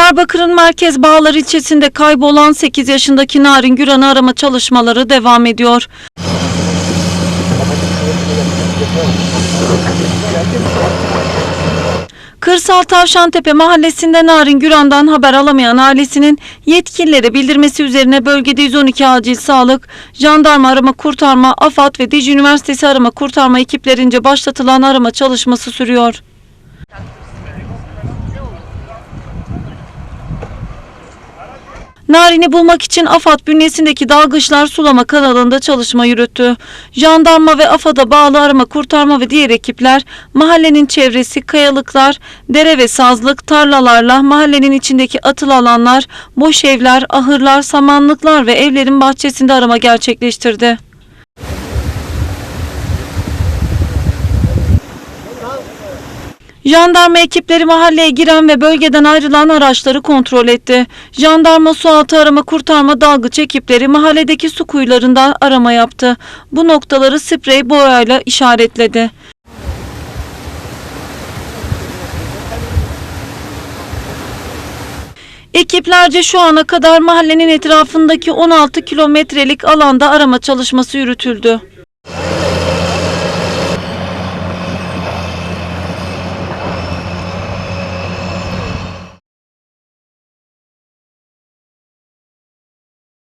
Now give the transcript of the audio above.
Diyarbakır'ın Merkez Bağlar ilçesinde kaybolan 8 yaşındaki Narin Güran'ı arama çalışmaları devam ediyor. Kırsal Tavşantepe mahallesinde Narin Güran'dan haber alamayan ailesinin yetkililere bildirmesi üzerine bölgede 112 acil sağlık, jandarma arama kurtarma, AFAD ve Dicle Üniversitesi arama kurtarma ekiplerince başlatılan arama çalışması sürüyor. Narin'i bulmak için AFAD bünyesindeki dalgıçlar sulama kanalında çalışma yürüttü. Jandarma ve AFAD'a bağlı arama kurtarma ve diğer ekipler mahallenin çevresi, kayalıklar, dere ve sazlık, tarlalarla mahallenin içindeki atıl alanlar, boş evler, ahırlar, samanlıklar ve evlerin bahçesinde arama gerçekleştirdi. Jandarma ekipleri mahalleye giren ve bölgeden ayrılan araçları kontrol etti. Jandarma sualtı arama kurtarma dalgıç ekipleri mahalledeki su kuyularında arama yaptı. Bu noktaları sprey boyayla işaretledi. Ekiplerce şu ana kadar mahallenin etrafındaki 16 kilometrelik alanda arama çalışması yürütüldü.